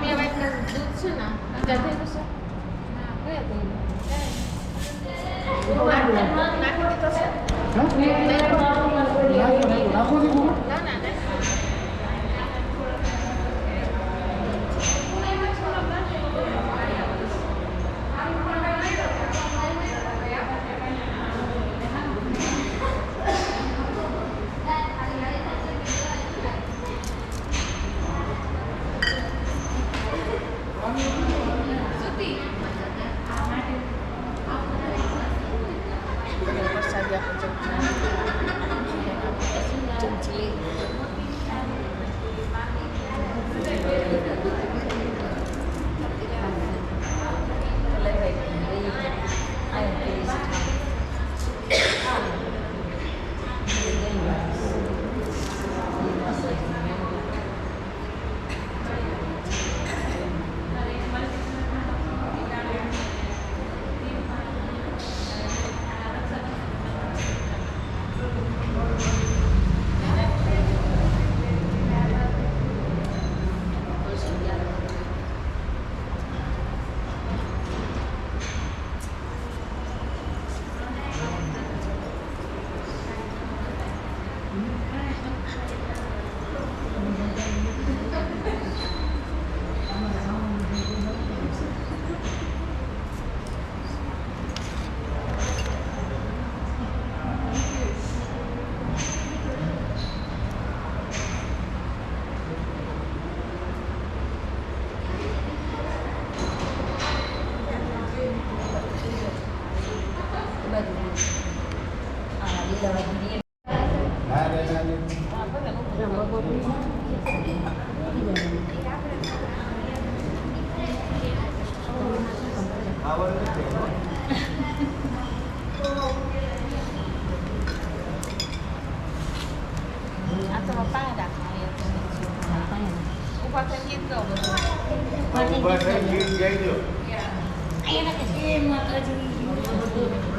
બે વાટકા દૂધ છે ને છે કયા થયેલું? નાખી દીધો છે નાખો ગુરુ ના ના aracının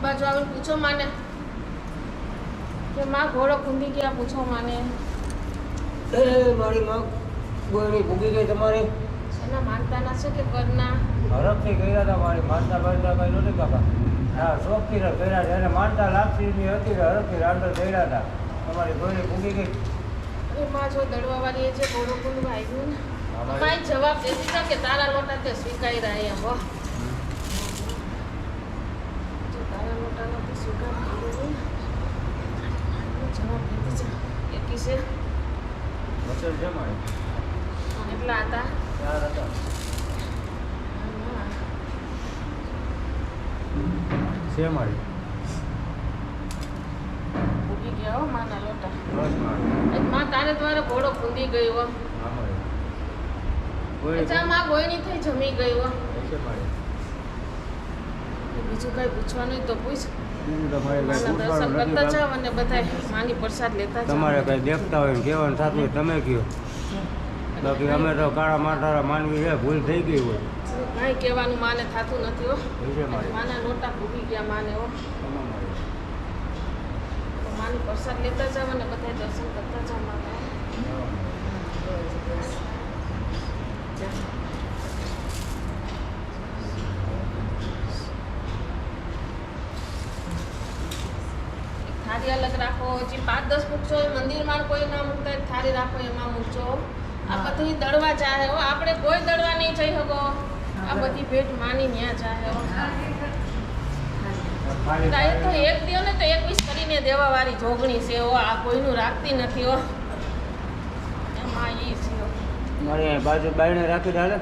જમણી બાજુ આવીને પૂછો માને. કે માં ઘોડો ખૂંદી ગયા પૂછો માને. એ મારી માં ગોળણી ભૂગી ગઈ તમારી. શેના માનતાના છે કે કરના હરખથી ગયા હતા મારી. માનતા બાંધતા કઈ નહોતી કાકા. હા શોખથી ને કર્યા છે. એને માનતા લાગતી ની હતી કે હરખથી રાંડર કર્યા હતા તમારી ગોળી ભૂગી ગઈ. એ માં જો દડવા વાળી છે ઘોડો ખૂંદવા આવ્યું ને માય જવાબ દેતી કે તારા લોટા તે સ્વીકારી રહ્યા એમ હો જો તારા લોટાનો તે સ્વીકાર કર્યો ને જવાબ દેતી છે એકી છે? એટલા હતા? હા. છે ઉગી ગયા હો માના લોટા. માં તારે દ્વારા ઘોડો ખૂંદી ગયો હો. હા માં ગોયની થઈ જમી ગયો હો. છે મારી. બીજું કઈ પૂછવાનું તો પૂછ. તમારે કઈ દેખતા હોય ને કહેવાનું થતું હોય તમે કયો બાકી અમે તો કાળા માટારા માનવી છે ભૂલ થઈ ગઈ હોય. કાંઈ કહેવાનું માને થાતું નથી હો. માના લોટા ગયા માને હો. માની પ્રસાદ લેતા જાવ અને બધાય દર્શન કરતા જાવ થાળી અલગ રાખો. જે પાંચ દસ મૂકશો એ મંદિરમાં કોઈ ના મૂકતા એક થાળી રાખો એમાં મૂકજો. આ બધી દળવા ચાહે હો. આપણે કોઈ દળવા નહીં જઈ શકો. આ બધી ભેટ માની ન્યા ચાહે હો. તો એક દ્યો ને તો એકવીસ કરીને દેવા વાળી જોગણી છે હો. આ કોઈનું રાખતી નથી હો. એમાં એ છે મારી બાજુ બાયણે રાખી ચાલે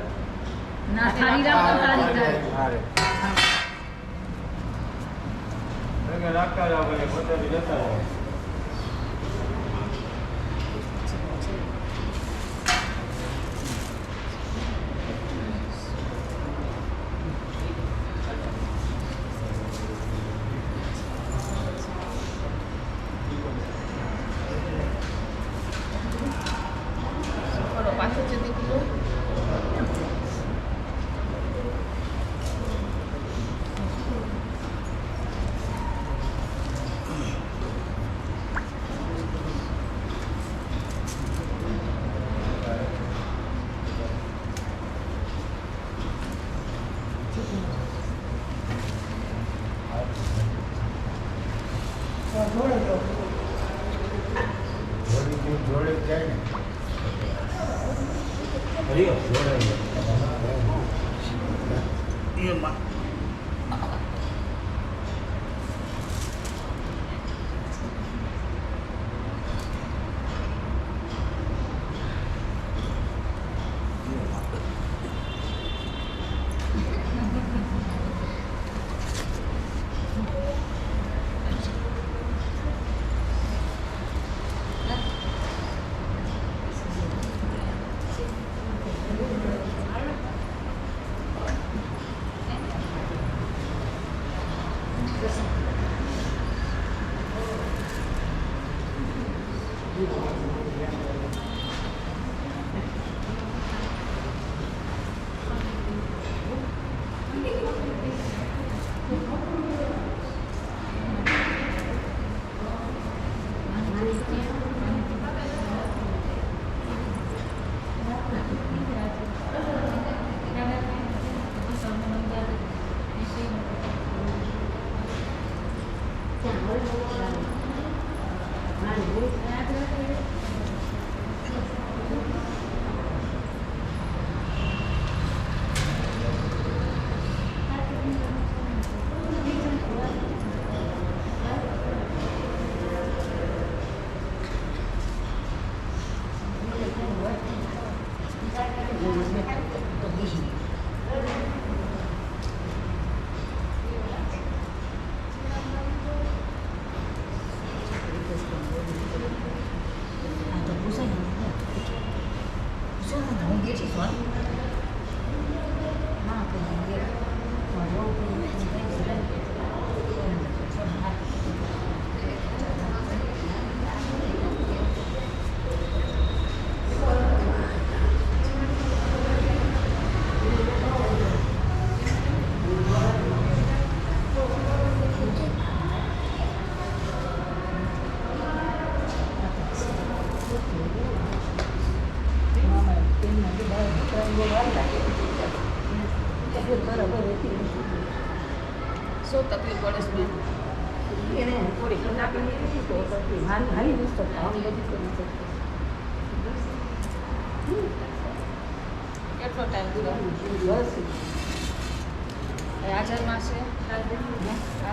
ના થાળી રાખો થાળી થાય. હારે રાખતા જાવ પોતે જતા જાવ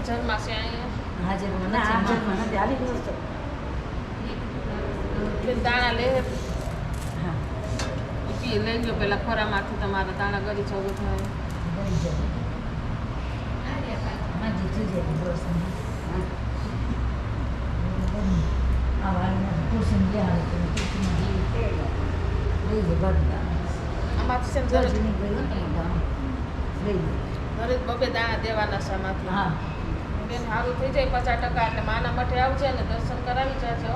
હાજરમાં છે અહીંયા? બેન દાણા લે. પી લઈ ગયો પેલા ખોરામાંથી તમારે દાણા ગરી જવું થાય ને દરરોજ બબે દાણા દેવાના છે આમાંથી. હા. બેન સારું થઈ જાય પચાસ ટકા એટલે માના મઠે આવજે ને દર્શન કરાવી જાજો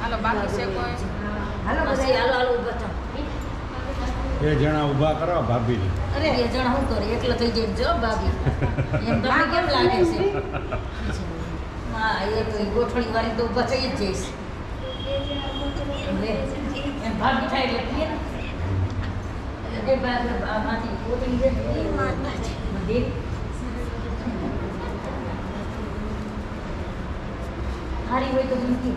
હાલો બાકી છે કોઈ? હાલો હાલો હાલો ઊભા. બે જણા ઊભા કરો ભાભીને અરે બે જણા હું કરે એકલો થઈ જઈને જો ભાભી. એમ તમને કેમ લાગે છે? માં એ તો ગોઠણી વાળી તો ઊભા થઈ જ જઈશ. એમ ભાભી થાય એટલે પીએ ને. એ આમાંથી ગોઠણી હોય તો ગમતી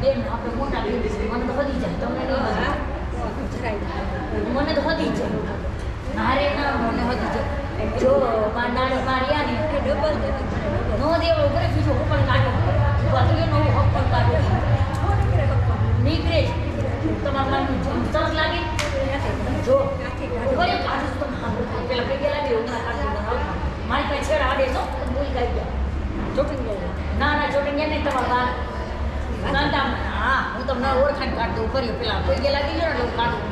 બેન આપણે મોટા મને તો વધી જાય તમને મને તો વધી જાય મારે ના મને જાય જો માર નાની મારી ને કે ડબલ નો દેવો કરે બીજો ઉપર કાઢો બદલે નો ઉપર કાઢો નીકળે તમારા મન તરસ લાગે કાઢો મારી પાસે છેડા આડે કાઢી ગયા. ના ના ચોટીને નહીં. તમારા બા હા હું તમને ઓળખાણ કાઢ દઉં. પેલા કોઈ ગયા લાગી ગયો ને કાઢું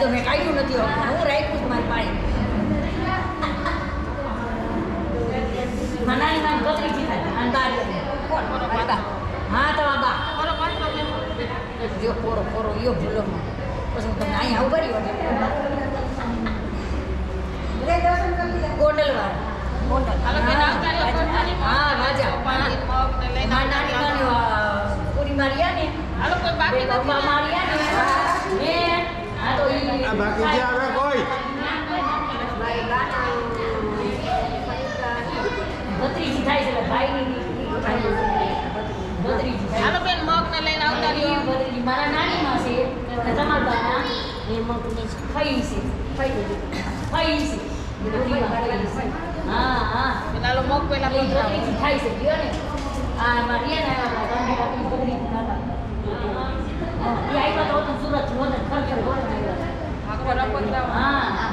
તો મેં કાઢ્યું નથી. હું રાખ્યું મારી પાણી નાની નાની કતરી થાય અને દાડી હા તો બા. મેં જો પોરો પોરો યો ભૂલો પછી હું તમને અહીંયા ઊભા રહ્યો વાળા હા રાજા. પાણી, મગ ને લઈને નાની નાની આવતા નાની રહ્યો. આ પૂરી માર્યા ને. હાલો કોઈ બાકી બે બાપા નથી માર્યા ને. એ આ તો ઈ આ બાકી જે આવે કોઈ? ભત્રીજી થાય છે ભાઈની હાલો બેન મગ ને લઈને આવતા રહ્યો મારા નાનીમાં છે તમારા બાના એ મગની ફઈ છે. પૂરીમાં છે. હા હા. બેન હાલો મગ પેલા. ભત્રીજી થાય છે કયો ને. આ મારિયા ને ગાંધી બાપુની ભત્રીજી હતા હા, એ આવ્યા તો હતું સુરત ખરેખર હોને આવ્યા. આખો પધરાવો. હા હા,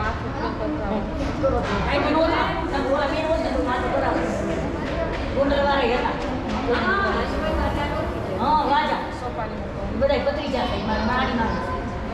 આખું રંગ પધરાવો. આઈ મને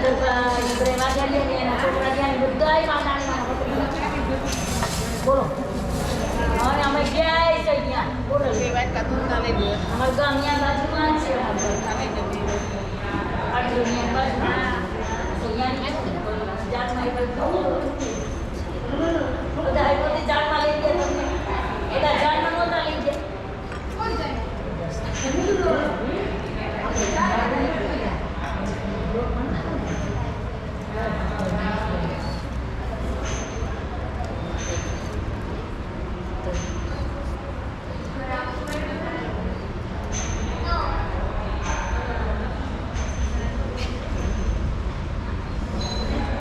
ಸ್ವಲ್ಪ ಇಬ್ಬರೇ ಮಾತಾಡಲಿ ನಾನು ಬುದ್ಧಾಯಿ ಮಾತಾಡಿ બોલો હવે અમે ક્યાં આવી છે ત્યાં બોલો એ વાત કાતું ચાલે છે અમારે તો અહીંયા બાજુમાં છે જાણમાં નહોતા લઈ ગયા